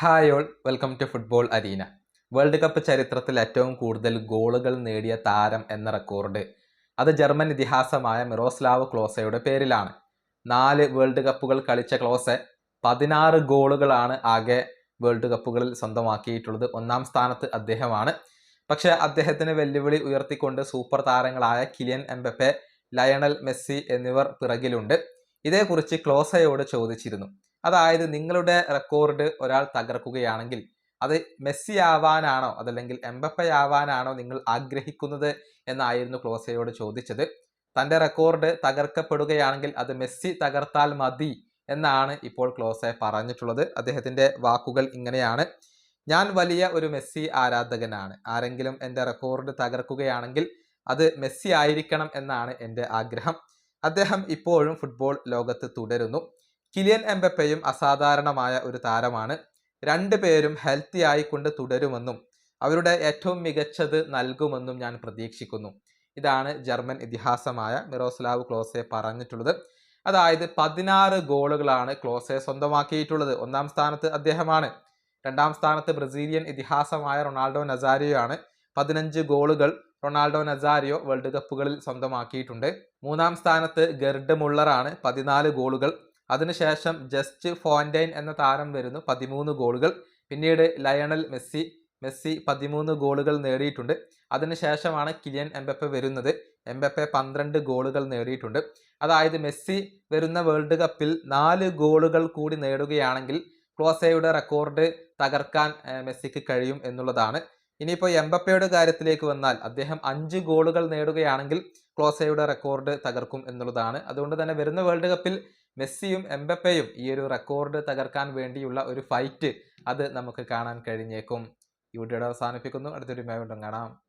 Hi all welcome to football arena world cup ചരിത്രത്തിൽ ഏറ്റവും കൂടുതൽ ഗോളുകൾ നേടിയ താരം എന്ന റെക്കോർഡ് അത് ജർമ്മൻ ഇതിഹാസമായ മിറോസ്ലാവ് ക്ലോസയുടെ പേരിലാണ്. നാല് വേൾഡ് കപ്പുകൾ കളിച്ച ക്ലോസെ പതിനാറ് ഗോളുകളാണ് ആകെ വേൾഡ് കപ്പുകളിൽ സ്വന്തമാക്കിയിട്ടുള്ളത്. ഒന്നാം സ്ഥാനത്ത് അദ്ദേഹമാണ്. പക്ഷേ അദ്ദേഹത്തിന് വെല്ലുവിളി ഉയർത്തിക്കൊണ്ട് സൂപ്പർ താരങ്ങളായ കിലിയൻ എംബപ്പെ ലയണൽ മെസ്സി എന്നിവർ പിറകിലുണ്ട്. ഇതേക്കുറിച്ച് ക്ലോസയോട് ചോദിച്ചിരുന്നു. അതായത് നിങ്ങളുടെ റെക്കോർഡ് ഒരാൾ തകർക്കുകയാണെങ്കിൽ അത് മെസ്സി ആവാനാണോ അതല്ലെങ്കിൽ എംബപ്പെ ആവാനാണോ നിങ്ങൾ ആഗ്രഹിക്കുന്നത് എന്നായിരുന്നു ക്ലോസയോട് ചോദിച്ചത്. തന്റെ റെക്കോർഡ് തകർക്കപ്പെടുകയാണെങ്കിൽ അത് മെസ്സി തകർത്താൽ മതി എന്നാണ് ഇപ്പോൾ ക്ലോസെ പറഞ്ഞിട്ടുള്ളത്. അദ്ദേഹത്തിന്റെ വാക്കുകൾ ഇങ്ങനെയാണ്. ഞാൻ വലിയ ഒരു മെസ്സി ആരാധകനാണ്. ആരെങ്കിലും എന്റെ റെക്കോർഡ് തകർക്കുകയാണെങ്കിൽ അത് മെസ്സി ആയിരിക്കണം എന്നാണ് എന്റെ ആഗ്രഹം. അദ്ദേഹം ഇപ്പോഴും ഫുട്ബോൾ ലോകത്ത് തുടരുന്നു. കിലിയൻ എംബപ്പയും അസാധാരണമായ ഒരു താരമാണ്. രണ്ടു പേരും ഹെൽത്തി ആയിക്കൊണ്ട് തുടരുമെന്നും അവരുടെ ഏറ്റവും മികച്ചത് നൽകുമെന്നും ഞാൻ പ്രതീക്ഷിക്കുന്നു. ഇതാണ് ജർമ്മൻ ഇതിഹാസമായ മിറോസ്ലാവ് ക്ലോസെ പറഞ്ഞിട്ടുള്ളത്. അതായത് പതിനാറ് ഗോളുകളാണ് ക്ലോസെ സ്വന്തമാക്കിയിട്ടുള്ളത്. ഒന്നാം സ്ഥാനത്ത് അദ്ദേഹമാണ്. രണ്ടാം സ്ഥാനത്ത് ബ്രസീലിയൻ ഇതിഹാസമായ റൊണാൾഡോ നസാരിയോ ആണ് പതിനഞ്ച് ഗോളുകൾ റൊണാൾഡോ നസാരിയോ വേൾഡ് കപ്പുകളിൽ സ്വന്തമാക്കിയിട്ടുണ്ട്. മൂന്നാം സ്ഥാനത്ത് ഗർഡ് മുള്ളറാണ്. പതിനാല് ഗോളുകൾ അതിനുശേഷം ജസ്റ്റ് ഫോന്റൈൻ എന്ന താരം വരുന്നു. പതിമൂന്ന് ഗോളുകൾ. പിന്നീട് ലയണൽ മെസ്സി മെസ്സി പതിമൂന്ന് ഗോളുകൾ നേടിയിട്ടുണ്ട്. അതിനുശേഷമാണ് കിലിയൻ എംബപ്പെ വരുന്നത്. എംബപ്പെ പന്ത്രണ്ട് ഗോളുകൾ നേടിയിട്ടുണ്ട്. അതായത് മെസ്സി വരുന്ന വേൾഡ് കപ്പിൽ നാല് ഗോളുകൾ കൂടി നേടുകയാണെങ്കിൽ ക്ലോസയുടെ റെക്കോർഡ് തകർക്കാൻ മെസ്സിക്ക് കഴിയും എന്നുള്ളതാണ്. ഇനിയിപ്പോൾ എംബപ്പയുടെ കാര്യത്തിലേക്ക് വന്നാൽ അദ്ദേഹം അഞ്ച് ഗോളുകൾ നേടുകയാണെങ്കിൽ ക്ലോസയുടെ റെക്കോർഡ് തകർക്കും എന്നുള്ളതാണ്. അതുകൊണ്ട് തന്നെ വരുന്ന വേൾഡ് കപ്പിൽ മെസ്സിയും എംബപ്പയും ഈ ഒരു റെക്കോർഡ് തകർക്കാൻ വേണ്ടിയുള്ള ഒരു ഫൈറ്റ് അത് നമുക്ക് കാണാൻ കഴിഞ്ഞേക്കും. ഈ അവസാനിപ്പിക്കുന്നു. അടുത്തൊരു മേവുണ്ടും കാണാം.